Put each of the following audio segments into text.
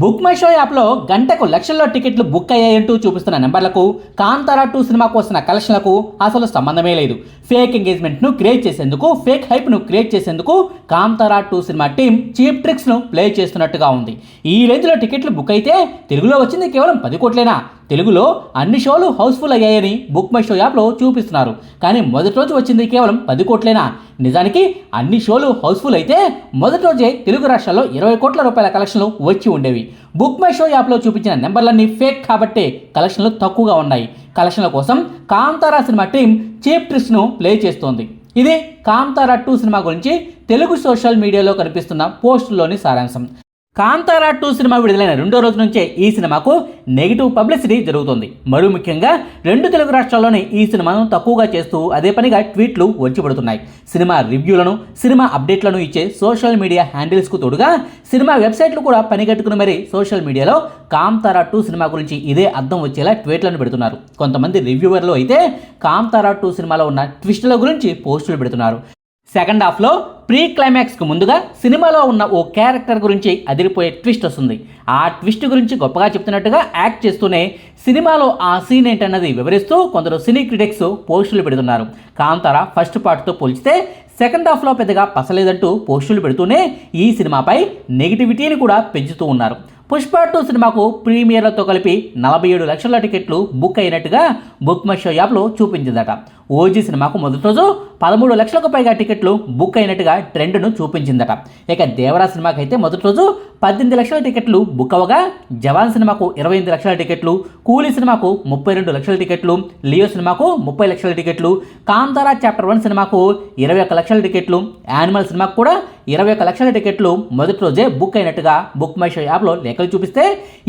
Book my show యాప్లో గంటకు లక్షల్లో టికెట్లు బుక్ అయ్యాయంటూ చూపిస్తున్న నెంబర్లకు కాంతారా టూ సినిమాకు వస్తున్న కలెక్షన్లకు అసలు సంబంధమే లేదు. ఫేక్ ఎంగేజ్మెంట్ను క్రియేట్ చేసేందుకు ఫేక్ హైప్ను క్రియేట్ చేసేందుకు Kantara two cinema team cheap ట్రిక్స్ను play చేస్తున్నట్టుగా ఉంది. ఈ రేంజ్లో టికెట్లు బుక్ అయితే తెలుగులో వచ్చింది కేవలం పది కోట్లేనా? తెలుగులో అన్ని షోలు హౌస్ఫుల్ అయ్యాయని బుక్ మై షో యాప్లో చూపిస్తున్నారు. కానీ మొదటి రోజు వచ్చింది కేవలం పది కోట్లేనా? నిజానికి అన్ని షోలు హౌస్ఫుల్ అయితే మొదటి రోజే తెలుగు రాష్ట్రాల్లో ఇరవై కోట్ల రూపాయల కలెక్షన్లు వచ్చి ఉండేవి. బుక్ మై షో యాప్లో చూపించిన నెంబర్లన్నీ ఫేక్ కాబట్టే కలెక్షన్లు తక్కువగా ఉన్నాయి. కలెక్షన్ల కోసం కాంతారా సినిమా టీం చీప్ ట్రిస్ట్ను ప్లే చేస్తోంది. ఇది కాంతారా టూ సినిమా గురించి తెలుగు సోషల్ మీడియాలో కనిపిస్తున్న పోస్టుల్లోని సారాంశం. కాంతారా టూ సినిమా విడుదలైన రెండో రోజు నుంచే ఈ సినిమాకు నెగిటివ్ పబ్లిసిటీ జరుగుతుంది. మరో ముఖ్యంగా రెండు తెలుగు రాష్ట్రాల్లోనే ఈ సినిమాను తక్కువగా చేస్తూ అదే పనిగా ట్వీట్లు వచ్చిపడుతున్నాయి సినిమా రివ్యూలను సినిమా అప్డేట్లను ఇచ్చే సోషల్ మీడియా హ్యాండిల్స్కు తోడుగా సినిమా వెబ్సైట్లు కూడా పనిగట్టుకుని మరి సోషల్ మీడియాలో కాంతారా టూ సినిమా గురించి ఇదే అర్థం వచ్చేలా ట్వీట్లను పెడుతున్నారు. కొంతమంది రివ్యూవర్లు అయితే కాంతారా టూ సినిమాలో ఉన్న ట్విస్టుల గురించి పోస్టులు పెడుతున్నారు. సెకండ్ హాఫ్లో ప్రీ క్లైమాక్స్కు ముందుగా సినిమాలో ఉన్న ఓ క్యారెక్టర్ గురించి అదిరిపోయే ట్విస్ట్ వస్తుంది. ఆ ట్విస్ట్ గురించి గొప్పగా చెప్తున్నట్టుగా యాక్ట్ చేస్తూనే సినిమాలో ఆ సీన్ ఏంటన్నది వివరిస్తూ కొందరు సినీ క్రిటిక్స్ పోస్టులు పెడుతున్నారు. కాంతార ఫస్ట్ పార్ట్తో పోల్చితే సెకండ్ హాఫ్లో పెద్దగా పసలేదంటూ పోస్టులు పెడుతూనే ఈ సినిమాపై నెగిటివిటీని కూడా పెంచుతూ ఉన్నారు. పుష్ప టూ సినిమాకు ప్రీమియర్లతో కలిపి నలభై ఏడు లక్షల టికెట్లు బుక్ అయినట్టుగా బుక్ మై షో యాప్లో చూపించిందట. ఓజీ సినిమాకు మొదటి రోజు పదమూడు లక్షలకు పైగా టికెట్లు బుక్ అయినట్టుగా ట్రెండ్ను చూపించిందట. ఇక దేవరా సినిమాకి అయితే మొదటి రోజు పద్దెనిమిది లక్షల టికెట్లు బుక్ అవ్వగా జవాన్ సినిమాకు ఇరవై ఎనిమిది లక్షల టికెట్లు కూలీ సినిమాకు ముప్పై రెండు లక్షల టికెట్లు లియో సినిమాకు ముప్పై లక్షల టికెట్లు కాంతారా చాప్టర్ వన్ సినిమాకు ఇరవై ఒక్క లక్షల టికెట్లు యానిమల్ సినిమాకు కూడా ఇరవై ఒక లక్షల టికెట్లు మొదటి రోజే బుక్ అయినట్టుగా బుక్ మై షో యాప్లో లెక్కలు చూపిస్తే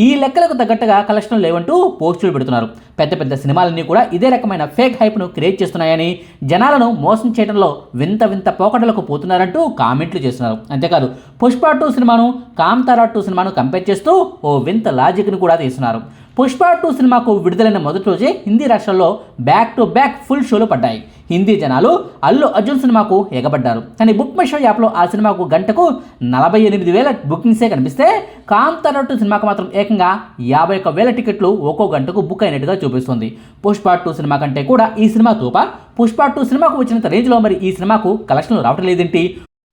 ఈ లెక్కలకు తగ్గట్టుగా కలెక్షన్లు లేవంటూ పోస్టులు పెడుతున్నారు. పెద్ద పెద్ద సినిమాలన్నీ కూడా ఇదే రకమైన ఫేక్ హైప్ను క్రియేట్ చేస్తున్నాయని జనాలను మోసం చేయడంలో వింత వింత పోకడలకు పోతున్నారంటూ కామెంట్లు చేస్తున్నారు. అంతేకాదు పుష్ప టూ సినిమాను కాంతారా టూ సినిమాను కంపేర్ చేస్తూ ఓ వింత లాజిక్ను కూడా తీస్తున్నారు. పుష్ప టూ సినిమాకు విడుదలైన మొదటి రోజే హిందీ రాష్ట్రాల్లో బ్యాక్ టు బ్యాక్ ఫుల్ షోలు పడ్డాయి. హిందీ జనాలు అల్లు అర్జున్ సినిమాకు ఎగబడ్డారు. కానీ బుక్ మై షో యాప్లో ఆ సినిమాకు గంటకు నలభై ఎనిమిది వేల బుకింగ్సే కనిపిస్తే కాంతారా టూ సినిమాకు మాత్రం ఏకంగా యాభై ఒక్క వేల టికెట్లు ఒక్కో గంటకు బుక్ అయినట్టుగా చూపిస్తుంది. పుష్ప టూ సినిమా కంటే కూడా ఈ సినిమా తూప పుష్ప టూ సినిమాకు వచ్చినంత రేంజ్లో మరి ఈ సినిమాకు కలెక్షన్లు రావటం లేదేంటి?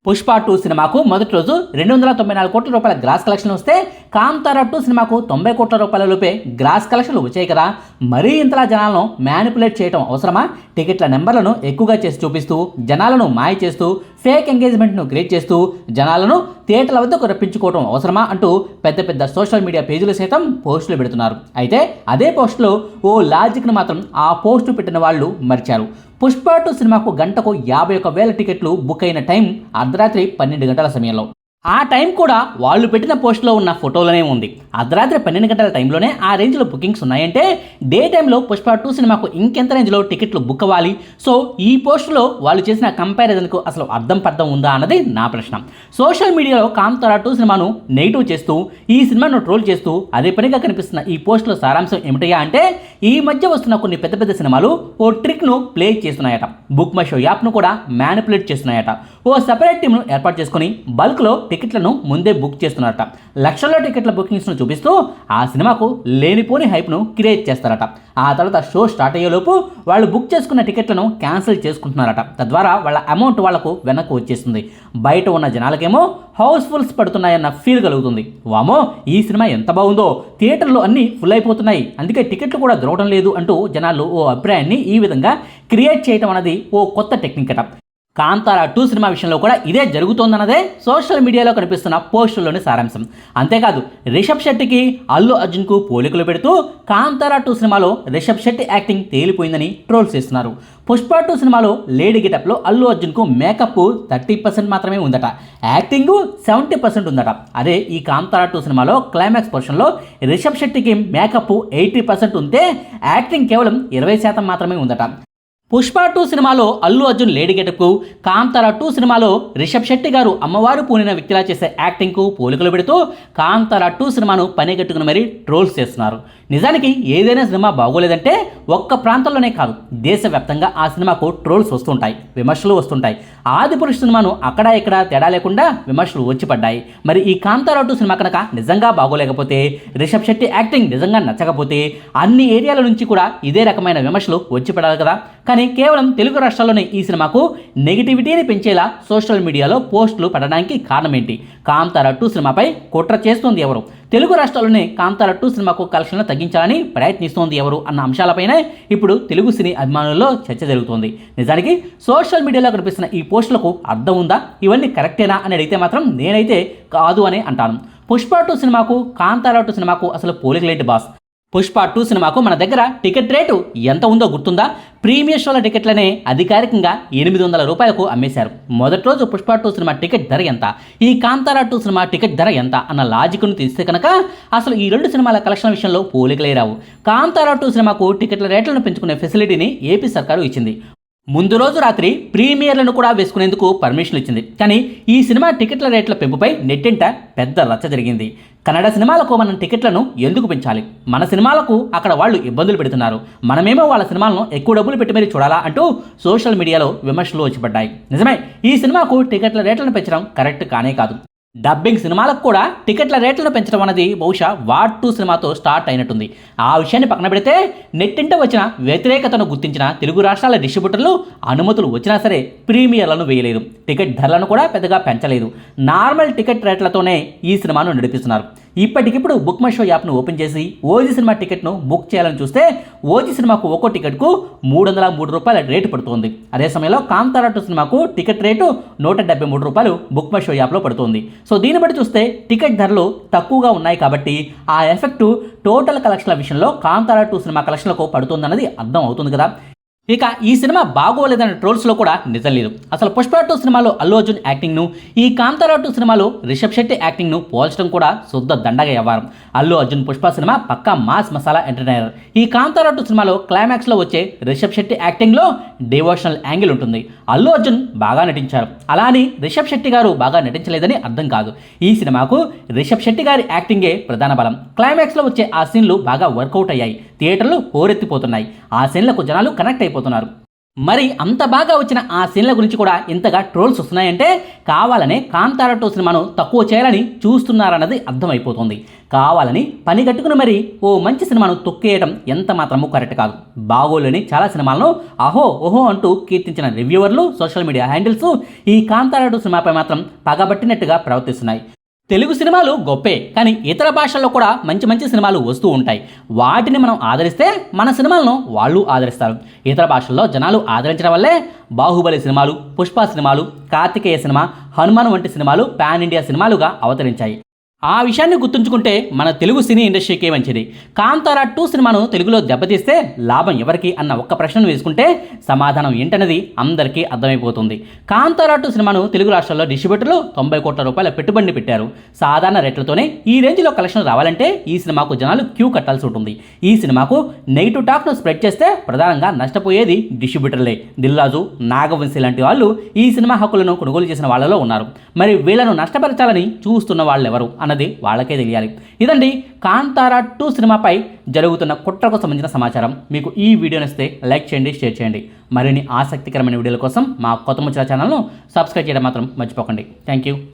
పుష్ప టూ సినిమాకు మొదటి రోజు రెండు వందల తొంభై నాలుగు కోట్ల రూపాయల గ్రాస్ కలెక్షన్ వస్తే కాంతారా టూ సినిమాకు తొంభై కోట్ల రూపాయల లోపే గ్రాస్ కలెక్షన్లు వచ్చాయి కదా. మరీ ఇంతలా జనాలను మ్యానిపులేట్ చేయడం అవసరమా? టికెట్ల నెంబర్లను ఎక్కువగా చేసి చూపిస్తూ జనాలను మాయ చేస్తూ ఫేక్ ఎంగేజ్మెంట్ను క్రియేట్ చేస్తూ జనాలను థియేటర్ల వద్దకు రప్పించుకోవడం అవసరమా అంటూ పెద్ద పెద్ద సోషల్ మీడియా పేజీలు సైతం పోస్టులు పెడుతున్నారు. అయితే అదే పోస్టులో ఓ లాజిక్ను మాత్రం ఆ పోస్టు పెట్టిన వాళ్ళు మర్చారు. పుష్ప టూ సినిమాకు గంటకు యాభై ఒక వేల టికెట్లు బుక్ అయిన టైం అర్ధరాత్రి పన్నెండు గంటల సమయంలో. ఆ టైం కూడా వాళ్ళు పెట్టిన పోస్ట్లో ఉన్న ఫోటోలోనే ఉంది. అర్ధరాత్రి పన్నెండు గంటల టైంలోనే ఆ రేంజ్లో బుకింగ్స్ ఉన్నాయంటే డే టైంలో పుష్ప టూ సినిమాకు ఇంకెంత రేంజ్లో టికెట్లు బుక్ అవ్వాలి? సో ఈ పోస్టులో వాళ్ళు చేసిన కంపారిజన్కు అసలు అర్థం పర్థం ఉందా అన్నది నా ప్రశ్న. సోషల్ మీడియాలో కాంతారా టూ సినిమాను నెగిటివ్ చేస్తూ ఈ సినిమాను ట్రోల్ చేస్తూ అదే పనిగా కనిపిస్తున్న ఈ పోస్టులో సారాంశం ఏమిటయ్యా అంటే ఈ మధ్య వస్తున్న కొన్ని పెద్ద పెద్ద సినిమాలు ఓ ట్రిక్ను ప్లే చేస్తున్నాయట. బుక్ మై షో యాప్ను కూడా మ్యానిపులేట్ చేస్తున్నాయట. ఓ సెపరేట్ టీంను ఏర్పాటు చేసుకుని బల్క్లో టికెట్లను ముందే బుక్ చేస్తున్నారట. లక్షల్లో టికెట్ల బుకింగ్స్ను చూపిస్తూ ఆ సినిమాకు లేనిపోని హైప్ను క్రియేట్ చేస్తారట. ఆ తర్వాత షో స్టార్ట్ అయ్యేలోపు వాళ్ళు బుక్ చేసుకున్న టికెట్లను క్యాన్సిల్ చేసుకుంటున్నారట. తద్వారా వాళ్ళ అమౌంట్ వాళ్ళకు వెనక్కి వచ్చేస్తుంది. బయట ఉన్న జనాలకేమో హౌస్ఫుల్స్ పడుతున్నాయన్న ఫీల్ కలుగుతుంది. వామో ఈ సినిమా ఎంత బాగుందో. థియేటర్లు అన్నీ ఫుల్ అయిపోతున్నాయి. అందుకే టికెట్లు కూడా దొరకడం లేదు అంటూ జనాలు ఓ అభిప్రాయాన్ని ఈ విధంగా క్రియేట్ చేయడం అనేది ఓ కొత్త టెక్నిక్ అట. కాంతారా టూ సినిమా విషయంలో కూడా ఇదే జరుగుతోందన్నదే సోషల్ మీడియాలో కనిపిస్తున్న పోస్టుల్లోని సారాంశం. అంతేకాదు రిషబ్ శెట్టికి అల్లు అర్జున్కు పోలికలు పెడుతూ కాంతారా టూ సినిమాలో రిషబ్ శెట్టి యాక్టింగ్ తేలిపోయిందని ట్రోల్స్ చేస్తున్నారు. పుష్ప టూ సినిమాలో లేడీ గెటప్లో అల్లు అర్జున్కు మేకప్ థర్టీ పర్సెంట్ మాత్రమే ఉందట. యాక్టింగ్ సెవెంటీ పర్సెంట్ ఉందట. అదే ఈ కాంతారా టూ సినిమాలో క్లైమాక్స్ పోర్షన్లో రిషబ్ శెట్టికి మేకప్ ఎయిటీ పర్సెంట్ ఉంటే యాక్టింగ్ కేవలం ఇరవై శాతం మాత్రమే ఉందట. పుష్ప టూ సినిమాలో అల్లు అర్జున్ లేడీ గెటప్కు టూ సినిమాలో రిషబ్ శెట్టి గారు అమ్మవారు పూనిన వ్యక్తిలా చేసే యాక్టింగ్కు పోలికలు పెడుతూ కాంతారా టూ సినిమాను పనిగట్టుకుని మరీ ట్రోల్స్ చేస్తున్నారు. నిజానికి ఏదైనా సినిమా బాగోలేదంటే ఒక్క ప్రాంతంలోనే కాదు దేశవ్యాప్తంగా ఆ సినిమాకు ట్రోల్స్ వస్తుంటాయి విమర్శలు వస్తుంటాయి. ఆదిపురుష్ సినిమాను అక్కడ ఇక్కడ తేడా లేకుండా విమర్శలు వచ్చి పడ్డాయి. మరి ఈ కాంతారావు టూ సినిమా కనుక నిజంగా బాగోలేకపోతే రిషబ్ శెట్టి యాక్టింగ్ నిజంగా నచ్చకపోతే అన్ని ఏరియాల నుంచి కూడా ఇదే రకమైన విమర్శలు వచ్చి పడాలి కదా. కానీ కేవలం తెలుగు రాష్ట్రాల్లోనే ఈ సినిమాకు నెగిటివిటీని పెంచేలా సోషల్ మీడియాలో పోస్టులు పడడానికి కారణం ఏంటి కాంతారా టూ సినిమాపై కుట్ర చేస్తుంది ఎవరు? తెలుగు రాష్ట్రాల్లోనే కాంతారా టూ సినిమాకు కలెక్షన్లు తగ్గించాలని ప్రయత్నిస్తోంది ఎవరు అన్న అంశాలపైనే ఇప్పుడు తెలుగు సినీ అభిమానుల్లో చర్చ జరుగుతోంది. నిజానికి సోషల్ మీడియాలో కనిపిస్తున్న ఈ పోస్టులకు అర్థం ఉందా? ఇవన్నీ కరెక్టేనా అని అడిగితే మాత్రం నేనైతే కాదు అని అంటాను. పుష్ప టూ సినిమాకు కాంతారా టూ సినిమాకు అసలు పోలికలేంటి బాస్? పుష్ప టూ సినిమాకు మన దగ్గర టికెట్ రేటు ఎంత ఉందో గుర్తుందా? ప్రీమియర్ షోల టికెట్లనే అధికారికంగా ఎనిమిది వందల రూపాయలకు అమ్మేశారు. మొదటి రోజు పుష్ప టూ సినిమా టికెట్ ధర ఎంత? ఈ కాంతారా టూ సినిమా టికెట్ ధర ఎంత? అన్న లాజిక్ను తీస్తే కనుక అసలు ఈ రెండు సినిమాల కలెక్షన్ విషయంలో పోలికలే రావు. కాంతారా టూ సినిమాకు టికెట్ల రేట్లను పెంచుకునే ఫెసిలిటీని ఏపీ సర్కారు ఇచ్చింది. ముందు రోజు రాత్రి ప్రీమియర్లను కూడా వేసుకునేందుకు పర్మిషన్ ఇచ్చింది. కానీ ఈ సినిమా టికెట్ల రేట్ల పెంపుపై నెట్టింట పెద్ద లచ్చ జరిగింది. కన్నడ సినిమాలకు మనం టికెట్లను ఎందుకు పెంచాలి? మన సినిమాలకు అక్కడ వాళ్ళు ఇబ్బందులు పెడుతున్నారు. మనమేమో వాళ్ళ సినిమాలను ఎక్కువ డబ్బులు పెట్టి మరీ చూడాలా అంటూ సోషల్ మీడియాలో విమర్శలు వచ్చిపడ్డాయి నిజమే ఈ సినిమాకు టికెట్ల రేట్లను పెంచడం కరెక్ట్ కానే కాదు. డబ్బింగ్ సినిమాలకు కూడా టికెట్ల రేట్లను పెంచడం అనేది బహుశా వార్డ్ టూ సినిమాతో స్టార్ట్ అయినట్టుంది. ఆ విషయాన్ని పక్కన పెడితే నెట్టింట వచ్చిన వ్యతిరేకతను గుర్తించిన తెలుగు రాష్ట్రాల డిస్ట్రిబ్యూటర్లు అనుమతులు వచ్చినా సరే ప్రీమియర్లను వేయలేదు. టికెట్ ధరలను కూడా పెద్దగా పెంచలేదు. నార్మల్ టికెట్ రేట్లతోనే ఈ సినిమాను నడిపిస్తున్నారు. ఇప్పటికిప్పుడు బుక్ మై షో యాప్ను ఓపెన్ చేసి ఓజీ సినిమా టికెట్ను బుక్ చేయాలని చూస్తే ఓజీ సినిమాకు ఒక్కో టికెట్కు మూడు వందల మూడు రూపాయల రేటు పడుతోంది. అదే సమయంలో కాంతారా టూ సినిమాకు టికెట్ రేటు నూట డెబ్బై మూడు రూపాయలు బుక్ మై షో యాప్లో పడుతోంది. సో దీన్ని బట్టి చూస్తే టికెట్ ధరలు తక్కువగా ఉన్నాయి కాబట్టి ఆ ఎఫెక్ట్ టోటల్ కలెక్షన్ల విషయంలో కాంతారా టూ సినిమా కలెక్షన్లకు పడుతుందన్నది అర్థం అవుతుంది కదా. ఇక ఈ సినిమా బాగోలేదన్న ట్రోల్స్లో కూడా నిజం లేదు. అసలు పుష్ప టూ సినిమాలో అల్లు అర్జున్ యాక్టింగ్ను ఈ కాంతారా టూ సినిమాలో రిషబ్ శెట్టి యాక్టింగ్ను పోల్చడం కూడా శుద్ధ దండగ వ్యవహారం. అల్లు అర్జున్ పుష్ప సినిమా పక్కా మాస్ మసాలా ఎంటర్టైనర్. ఈ కాంతారా టూ సినిమాలో క్లైమాక్స్లో వచ్చే రిషబ్ శెట్టి యాక్టింగ్లో డివోషనల్ యాంగిల్ ఉంటుంది. అల్లు అర్జున్ బాగా నటించారు. అలా అని రిషబ్ శెట్టి గారు బాగా నటించలేదని అర్థం కాదు. ఈ సినిమాకు రిషబ్ శెట్టి గారి యాక్టింగే ప్రధాన బలం. క్లైమాక్స్లో వచ్చే ఆ సీన్లు బాగా వర్కౌట్ అయ్యాయి. థియేటర్లు హోరెత్తిపోతున్నాయి ఆ సీన్లకు జనాలు కనెక్ట్ అయిపోతున్నారు. మరి అంత బాగా వచ్చిన ఆ సీన్ల గురించి కూడా ఇంతగా ట్రోల్స్ వస్తున్నాయంటే కావాలనే కాంతారా టూ సినిమాను తక్కువ చేయాలని చూస్తున్నారన్నది అర్థమైపోతుంది. కావాలని పని కట్టుకుని మరి ఓ మంచి సినిమాను తొక్కేయడం ఎంత మాత్రమూ కరెక్ట్ కాదు. బాగోలేని చాలా సినిమాలను అహో ఓహో అంటూ కీర్తించిన రివ్యూవర్లు సోషల్ మీడియా హ్యాండిల్స్ ఈ కాంతారా టూ సినిమాపై మాత్రం పగబట్టినట్టుగా ప్రవర్తిస్తున్నాయి. తెలుగు సినిమాలు గొప్పే కానీ ఇతర భాషల్లో కూడా మంచి మంచి సినిమాలు వస్తూ ఉంటాయి. వాటిని మనం ఆదరిస్తే మన సినిమాలను వాళ్ళు ఆదరిస్తారు. ఇతర భాషల్లో జనాలు ఆదరించడం వల్లే బాహుబలి సినిమాలు పుష్ప సినిమాలు కార్తికేయ సినిమా హనుమాన్ వంటి సినిమాలు పాన్ ఇండియా సినిమాలుగా అవతరించాయి. ఆ విషయాన్ని గుర్తుంచుకుంటే మన తెలుగు సినీ ఇండస్ట్రీకే మంచిది. కాంతారా టూ సినిమాను తెలుగులో దెబ్బతీస్తే లాభం ఎవరికి అన్న ఒక్క ప్రశ్నను వేసుకుంటే సమాధానం ఏంటన్నది అందరికీ అర్థమైపోతుంది. కాంతారా టూ సినిమాను తెలుగు రాష్ట్రాల్లో డిస్ట్రిబ్యూటర్లు తొంభై కోట్ల రూపాయల పెట్టుబడిని పెట్టారు. సాధారణ రేట్లతోనే ఈ రేంజ్లో కలెక్షన్ రావాలంటే ఈ సినిమాకు జనాలు క్యూ కట్టాల్సి ఉంటుంది. ఈ సినిమాకు నెగిటివ్ టాక్ను స్ప్రెడ్ చేస్తే ప్రధానంగా నష్టపోయేది డిస్ట్రిబ్యూటర్లే. దిల్రాజు నాగవంశీ లాంటి వాళ్ళు ఈ సినిమా హక్కులను కొనుగోలు చేసిన వాళ్ళలో ఉన్నారు. మరి వీళ్ళను నష్టపరచాలని చూస్తున్న వాళ్ళెవరు? అన్నది వాళ్ళకే తెలియాలి. ఇదండి కాంతారా టూ సినిమాపై జరుగుతున్న కుట్రకు సంబంధించిన సమాచారం. మీకు ఈ వీడియో నచ్చితే లైక్ చేయండి షేర్ చేయండి. మరిన్ని ఆసక్తికరమైన వీడియోల కోసం మా కొత్త ముచ్చిన ఛానల్ను సబ్స్క్రైబ్ చేయడం మాత్రం మర్చిపోకండి. Thank you.